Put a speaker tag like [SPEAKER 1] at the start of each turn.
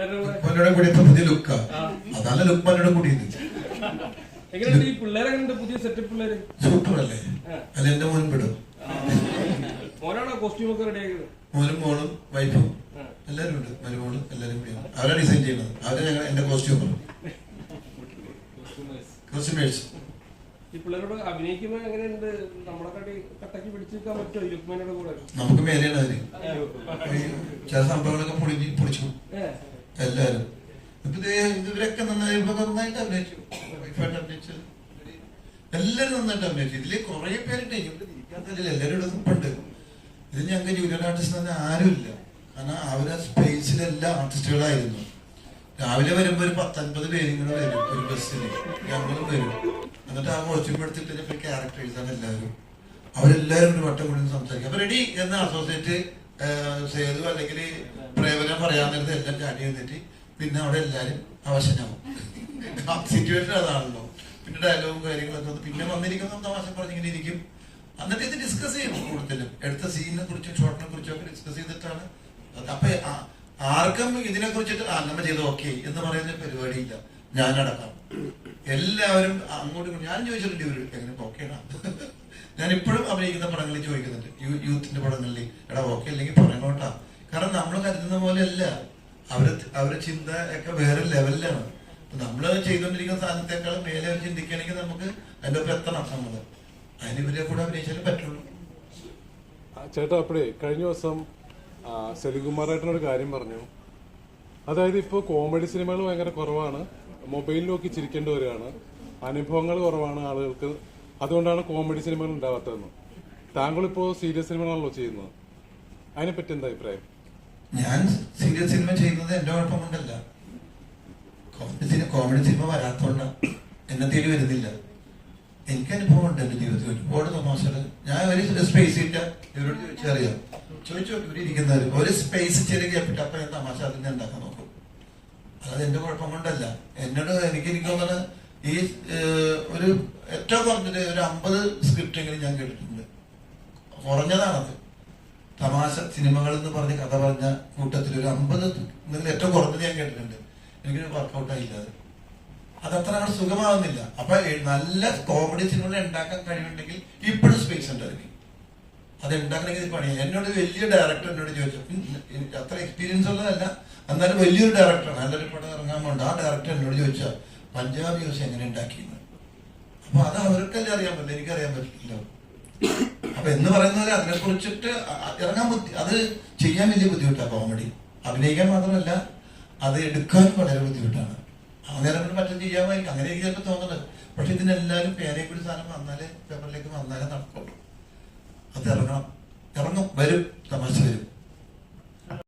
[SPEAKER 1] പിള്ളേരുടെ കൂടെ
[SPEAKER 2] ലുക്മാനോടെ കൂടി ഇപ്പൊ പുതിയ ലുക്കാ. അതല്ല ലുക്മാനോടെ
[SPEAKER 1] പിള്ളേര്?
[SPEAKER 2] സൂപ്പർ അല്ലേ അല്ല എന്റെ മോൻ പെടും മോനും മോളും വൈഫും. എല്ലാരും ഉണ്ട്. മരുമോളും എല്ലാരും അവരാ ഡിസൈൻ ചെയ്യുന്നത്. അവരെ ഞങ്ങൾ എന്റെ കോസ്റ്റ്യൂമർ കോസ്റ്റ്യൂമേഴ്സ്
[SPEAKER 1] ഈ പിള്ളേരോട് അഭിനയിക്കുമ്പോ എങ്ങനെയുണ്ട്? നമ്മളെ കടി കട്ടക്ക് പറ്റുമോ? കൂടെ?
[SPEAKER 2] നമുക്ക് മേലെയാണ് അവർ. ചില സംഭവങ്ങളൊക്കെ പൊളിഞ്ഞ് പൊളിച്ചു. എല്ലാരും. ഇപ്പൊ ഇവരൊക്കെ നന്നായി നന്നായിട്ട് അഭിനയിച്ചു. വൈഫായിട്ട് അഭിനയിച്ചത് എല്ലാരും നന്നായിട്ട് അഭിനയിച്ചു. ഇതിൽ കുറെ പേരുണ്ട്. എല്ലാരും ഇവിടെ നിൽപ്പുണ്ട് ഇത് ഞങ്ങൾക്ക് ജൂനിയർ ആർട്ടിസ്റ്റ് തന്നെ ആരുമില്ല. കാരണം അവരെ സ്പേസിലെല്ലാം ആർട്ടിസ്റ്റുകളായിരുന്നു രാവിലെ വരുമ്പോ ഒരു പത്തൊൻപത് പേരും കൂടെ വരും ഒരു ബസ്സിന് ഞങ്ങളും വരും എന്നിട്ട് ആ കോസ്റ്റ്യൂം എടുത്തിട്ട് ആണ് ക്യാരക്ടേഴ്സാണ് എല്ലാവരും. അവരെല്ലാവരും ഒരു വട്ടം കൂടി സംസാരിക്കും. അപ്പൊ റെഡി എന്ന അസോസിയേറ്റ് സേതു അല്ലെങ്കിൽ പ്രേമനം പറയാൻ നേരത്തെ എല്ലാം ചാടി വന്നിട്ട് പിന്നെ അവിടെ എല്ലാവരും അവശനാവും. സിറ്റുവേഷൻ അതാണല്ലോ. പിന്നെ ഡയലോഗും കാര്യങ്ങളൊക്കെ പിന്നെ വന്നിരിക്കുന്ന തമാശ പറഞ്ഞിങ്ങനെ ഇരിക്കും? എന്നിട്ട് ഇത് ഡിസ്കസ് ചെയ്യും കൂടുതലും. എടുത്ത സീനിനെ കുറിച്ചും ഷോട്ടിനെ കുറിച്ചും ഒക്കെ ഡിസ്കസ് ചെയ്തിട്ടാണ്. അപ്പൊ ആർക്കും ഇതിനെ കുറിച്ചിട്ട് ആ നമ്മൾ ചെയ്ത് ഓക്കെ എന്ന് പറയുന്ന പരിപാടിയില്ല. ഞാനടക്കം എല്ലാവരും അങ്ങോട്ടും ഞാൻ ചോദിച്ചിട്ടുണ്ട് ഇവർ എങ്ങനെ ഓക്കെയാണ് ഞാൻ ഇപ്പോഴും അഭിനയിക്കുന്ന പടങ്ങളിൽ ചോദിക്കുന്നുണ്ട് യൂ- യൂത്തിന്റെ പടങ്ങളിൽ എടാ ഓക്കെ അല്ലെങ്കിൽ പറഞ്ഞോട്ടാ. കാരണം നമ്മൾ കരുതുന്ന പോലെ അല്ല അവർ അവരുടെ ചിന്ത ഒക്കെ വേറെ ലെവലിലാണ്. നമ്മൾ ചെയ്തുകൊണ്ടിരിക്കുന്ന സാധനത്തെക്കാൾ മേലെ അവർ ചിന്തിക്കുകയാണെങ്കിൽ നമുക്ക് അതിന്റെ ഒപ്പം എത്തണം നമ്മൾ. അതിന് ഇവരെ കൂടെ അഭിനയിച്ചാലും പറ്റുള്ളൂ.
[SPEAKER 3] ചേട്ടാ അപ്പോഴേ കഴിഞ്ഞ ദിവസം സെലികുമാറായിട്ടൊരു കാര്യം പറഞ്ഞു. അതായത് ഇപ്പോൾ കോമഡി സിനിമകൾ ഭയങ്കര കുറവാണ്. മൊബൈൽ നോക്കി ചിരിക്കേണ്ടി വരികയാണ്. അനുഭവങ്ങൾ കുറവാണ് ആളുകൾക്ക്. അതുകൊണ്ടാണ് കോമഡി സിനിമകൾ ഉണ്ടാവാത്തതെന്ന്. താങ്കൾ ഇപ്പോൾ സീരിയസ് സിനിമകളാണല്ലോ ചെയ്യുന്നത്. അതിനെപ്പറ്റി എന്താ അഭിപ്രായം?
[SPEAKER 2] ഞാൻ സീരിയസ് സിനിമ ചെയ്യുന്നത് എന്റെ കുഴപ്പം കൊണ്ടല്ല കോമഡി സിനിമ വരാത്തോണ്ടാണ് എന്നെ തേടി വരുന്നില്ല. എനിക്ക് അനുഭവം ഉണ്ട് എന്റെ ജീവിതത്തിൽ. ഒരുപാട് തമാശകൾ. ഞാൻ ഒരു സ്പേസ് ഇല്ല. ഇവരോട് ചോദിച്ചറിയാം ചോദിച്ചു ഇവിടെ ഒരു സ്പേസ് ചെറിയ അപ്പൊ ഞാൻ തമാശ അതിന് ഉണ്ടാക്കാൻ നോക്കും. അതെന്റെ കുഴപ്പം കൊണ്ടല്ല എന്നോട് എനിക്ക് എനിക്ക് തോന്നുന്നത് ഈ ഒരു ഏറ്റവും കുറഞ്ഞത് ഒരു അമ്പത് സ്ക്രിപ്റ്റെങ്കിലും ഞാൻ കേട്ടിട്ടുണ്ട്. കുറഞ്ഞതാണത്. തമാശ സിനിമകൾ എന്ന് പറഞ്ഞ് കഥ പറഞ്ഞ കൂട്ടത്തിൽ ഒരു അമ്പത് ഏറ്റവും കുറഞ്ഞത് ഞാൻ കേട്ടിട്ടുണ്ട്. എനിക്കൊരു വർക്കൗട്ടായില്ല അത് അത്. അത്ര അങ്ങോട്ട് സുഖമാകുന്നില്ല അപ്പൊ നല്ല കോമഡി സിനിമകൾ ഉണ്ടാക്കാൻ കഴിവുണ്ടെങ്കിൽ ഇപ്പോഴും സ്പേസ് ഉണ്ട് അതിന്. അത് ഉണ്ടാക്കണമെങ്കിൽ പണിയാണ് എന്നോട് വലിയ ഡയറക്ടർ എന്നോട് ചോദിച്ചു എനിക്ക് അത്ര എക്സ്പീരിയൻസ് ഉള്ളതല്ല. എന്നാലും വലിയൊരു ഡയറക്ടറാണ് നല്ലൊരു പടം ഇറങ്ങാൻ വേണ്ട ആ ഡയറക്ടർ എന്നോട് ചോദിച്ചാൽ പഞ്ചാബ് മ്യൂസ് എങ്ങനെ ഉണ്ടാക്കിയെന്ന്? അപ്പൊ അത് അവർക്കല്ലേ അറിയാൻ പറ്റില്ല എനിക്കറിയാൻ പറ്റില്ല. അപ്പൊ എന്ന് പറയുന്നത് അതിനെ കുറിച്ചിട്ട് ഇറങ്ങാൻ ബുദ്ധി അത് ചെയ്യാൻ വലിയ ബുദ്ധിമുട്ടാണ് കോമഡി അഭിനയിക്കാൻ മാത്രമല്ല അത് എടുക്കാൻ വളരെ ബുദ്ധിമുട്ടാണ്. അന്നേരം കൊണ്ട് മറ്റും ചെയ്യാമായിരിക്കും. അങ്ങനെ എനിക്ക് ചിലപ്പോൾ തോന്നുന്നത്. പക്ഷെ ഇതിനെല്ലാവരും പേരെ കൂടി സാധനം വന്നാലേ പേപ്പറിലേക്ക് വന്നാലേ നടക്കുള്ളൂ. അത് ഇറങ്ങണം. ഇറങ്ങും വരും തമാശ വരും.